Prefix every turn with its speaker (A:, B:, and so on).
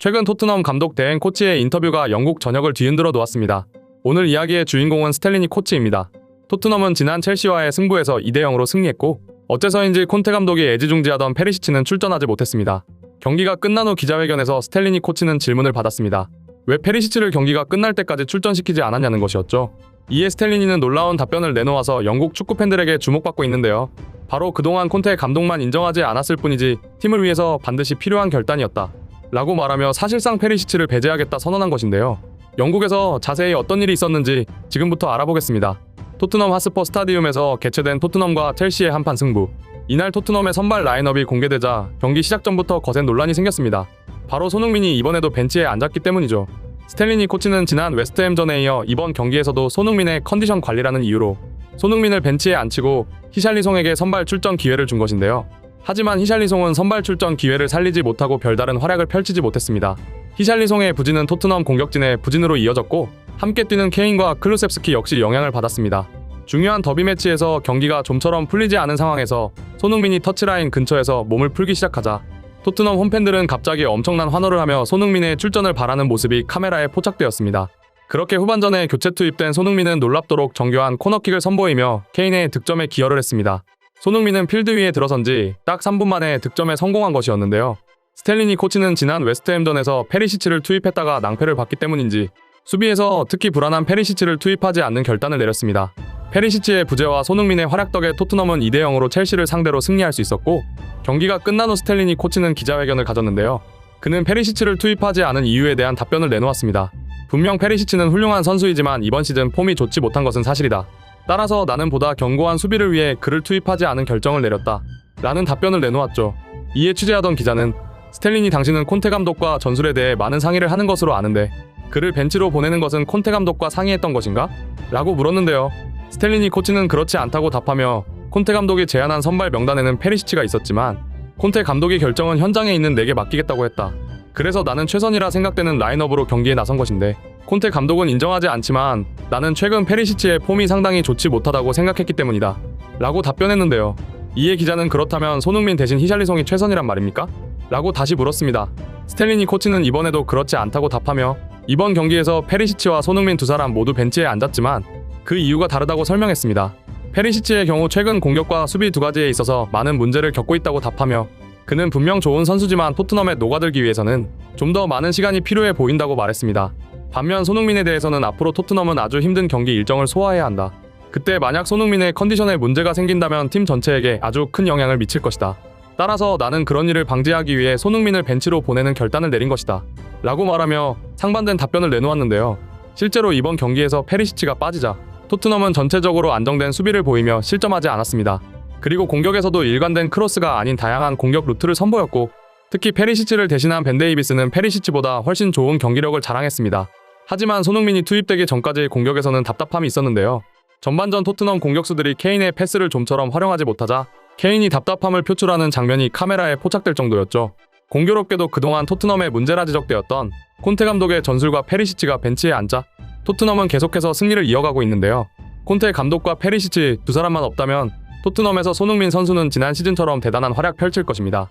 A: 최근 토트넘 감독 대행 코치의 인터뷰가 영국 전역을 뒤흔들어 놓았습니다. 오늘 이야기의 주인공은 스텔리니 코치입니다. 토트넘은 지난 첼시와의 승부에서 2대 0으로 승리했고 어째서인지 콘테 감독이 애지중지하던 페리시치는 출전하지 못했습니다. 경기가 끝난 후 기자회견에서 스텔리니 코치는 질문을 받았습니다. 왜 페리시치를 경기가 끝날 때까지 출전시키지 않았냐는 것이었죠. 이에 스텔리니는 놀라운 답변을 내놓아서 영국 축구 팬들에게 주목받고 있는데요. 바로 그동안 콘테 감독만 인정하지 않았을 뿐이지 팀을 위해서 반드시 필요한 결단이었다. 라고 말하며 사실상 페리시치를 배제하겠다 선언한 것인데요. 영국에서 자세히 어떤 일이 있었는지 지금부터 알아보겠습니다. 토트넘 하스퍼 스타디움에서 개최된 토트넘과 첼시의 한판 승부. 이날 토트넘의 선발 라인업이 공개되자 경기 시작 전부터 거센 논란이 생겼습니다. 바로 손흥민이 이번에도 벤치에 앉았기 때문이죠. 스텔리니 코치는 지난 웨스트햄전에 이어 이번 경기에서도 손흥민의 컨디션 관리라는 이유로 손흥민을 벤치에 앉히고 히샬리송에게 선발 출전 기회를 준 것인데요. 하지만 히샬리송은 선발 출전 기회를 살리지 못하고 별다른 활약을 펼치지 못했습니다. 히샬리송의 부진은 토트넘 공격진의 부진으로 이어졌고 함께 뛰는 케인과 클루셉스키 역시 영향을 받았습니다. 중요한 더비 매치에서 경기가 좀처럼 풀리지 않은 상황에서 손흥민이 터치라인 근처에서 몸을 풀기 시작하자 토트넘 홈팬들은 갑자기 엄청난 환호를 하며 손흥민의 출전을 바라는 모습이 카메라에 포착되었습니다. 그렇게 후반전에 교체 투입된 손흥민은 놀랍도록 정교한 코너킥을 선보이며 케인의 득점에 기여를 했습니다. 손흥민은 필드 위에 들어선 지 딱 3분 만에 득점에 성공한 것이었는데요. 스텔리니 코치는 지난 웨스트햄전에서 페리시치를 투입했다가 낭패를 봤기 때문인지 수비에서 특히 불안한 페리시치를 투입하지 않는 결단을 내렸습니다. 페리시치의 부재와 손흥민의 활약 덕에 토트넘은 2대 0으로 첼시를 상대로 승리할 수 있었고 경기가 끝난 후 스텔리니 코치는 기자회견을 가졌는데요. 그는 페리시치를 투입하지 않은 이유에 대한 답변을 내놓았습니다. 분명 페리시치는 훌륭한 선수이지만 이번 시즌 폼이 좋지 못한 것은 사실이다. 따라서 나는 보다 견고한 수비를 위해 그를 투입하지 않은 결정을 내렸다. 라는 답변을 내놓았죠. 이에 취재하던 기자는 스텔리니 당신은 콘테 감독과 전술에 대해 많은 상의를 하는 것으로 아는데 그를 벤치로 보내는 것은 콘테 감독과 상의했던 것인가? 라고 물었는데요. 스텔리니 코치는 그렇지 않다고 답하며 콘테 감독이 제안한 선발 명단에는 페리시치가 있었지만 콘테 감독의 결정은 현장에 있는 내게 맡기겠다고 했다. 그래서 나는 최선이라 생각되는 라인업으로 경기에 나선 것인데 콘테 감독은 인정하지 않지만 나는 최근 페리시치의 폼이 상당히 좋지 못하다고 생각했기 때문이다. 라고 답변했는데요. 이에 기자는 그렇다면 손흥민 대신 히샬리송이 최선이란 말입니까? 라고 다시 물었습니다. 스텔리니 코치는 이번에도 그렇지 않다고 답하며 이번 경기에서 페리시치와 손흥민 두 사람 모두 벤치에 앉았지만 그 이유가 다르다고 설명했습니다. 페리시치의 경우 최근 공격과 수비 두 가지에 있어서 많은 문제를 겪고 있다고 답하며 그는 분명 좋은 선수지만 토트넘에 녹아들기 위해서는 좀 더 많은 시간이 필요해 보인다고 말했습니다. 반면 손흥민에 대해서는 앞으로 토트넘은 아주 힘든 경기 일정을 소화해야 한다. 그때 만약 손흥민의 컨디션에 문제가 생긴다면 팀 전체에게 아주 큰 영향을 미칠 것이다. 따라서 나는 그런 일을 방지하기 위해 손흥민을 벤치로 보내는 결단을 내린 것이다. 라고 말하며 상반된 답변을 내놓았는데요. 실제로 이번 경기에서 페리시치가 빠지자 토트넘은 전체적으로 안정된 수비를 보이며 실점하지 않았습니다. 그리고 공격에서도 일관된 크로스가 아닌 다양한 공격 루트를 선보였고 특히 페리시치를 대신한 벤데이비스는 페리시치보다 훨씬 좋은 경기력을 자랑했습니다. 하지만 손흥민이 투입되기 전까지 공격에서는 답답함이 있었는데요. 전반전 토트넘 공격수들이 케인의 패스를 좀처럼 활용하지 못하자 케인이 답답함을 표출하는 장면이 카메라에 포착될 정도였죠. 공교롭게도 그동안 토트넘의 문제라 지적되었던 콘테 감독의 전술과 페리시치가 벤치에 앉자 토트넘은 계속해서 승리를 이어가고 있는데요. 콘테 감독과 페리시치 두 사람만 없다면 토트넘에서 손흥민 선수는 지난 시즌처럼 대단한 활약 펼칠 것입니다.